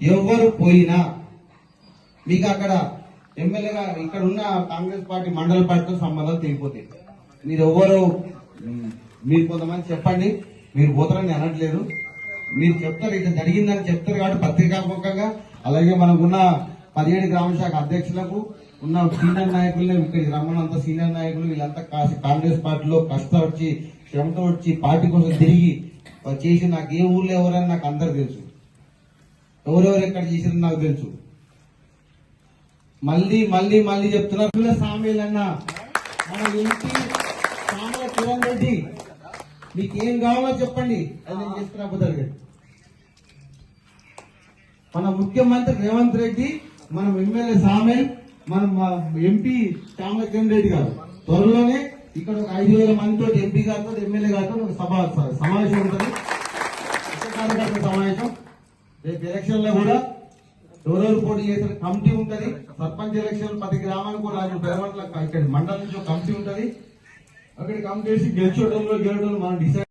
ఎవరు పోయినా మీకు అక్కడ ఎమ్మెల్యేగా ఇక్కడ ఉన్న కాంగ్రెస్ పార్టీ మండల పార్టీతో సంబంధాలు తెగిపోతాయి మీరు ఎవరు? మీరు కొంతమంది చెప్పండి. మీరు పోతారని అనట్లేదు. మీరు చెప్తారు. ఇట్లా జరిగిందని చెప్తారు కాబట్టి పత్రికాత్మకంగా. అలాగే మనకున్న పదిహేడు గ్రామ శాఖ అధ్యక్షులకు ఉన్న సీనియర్ నాయకులు ఇక్కడ రమ్మనంత సీనియర్ నాయకులు వీళ్ళంతా కాసి కాంగ్రెస్ పార్టీలో కష్టం వచ్చి శ్రమతో వచ్చి పార్టీ కోసం తిరిగి చేసి నాకు ఏ ఊర్లో ఎవరని నాకు అందరు తెలుసు. ఎవరెవరు ఎక్కడ చేసిరని నాకు తెలుసు. మళ్ళీ మళ్ళీ మళ్ళీ చెప్తున్నారు అన్న మన ఇంటి సామల కిరణ్ రెడ్డి మీకు ఏం కావాలో చెప్పండి. అది నేను చేసుకున్నా మన ముఖ్యమంత్రి రేవంత్ రెడ్డి మనం ఎమ్మెల్యే సామేల్ మనం ఎంపీ చామల కిరణ్ రెడ్డి గారు. త్వరలోనే ఇక్కడ ఒక ఐదు వేల మందితో ఎంపీ గారితో ఎమ్మెల్యే గారితో ఒక సభ సమావేశం ఉంటుంది. రేపు ఎలక్షన్లో కూడా ఎవరెవరు పోటీ చేసిన కమిటీ ఉంటది. సర్పంచ్ ఎలక్షన్ ప్రతి గ్రామానికి కూడా రాజు పెరవట్ల ఇక్కడ మండలం నుంచి కమిటీ ఉంటది. అక్కడ కమిటీ చేసి గెలిచోటంలో గెలవడం మనం డిసైడ్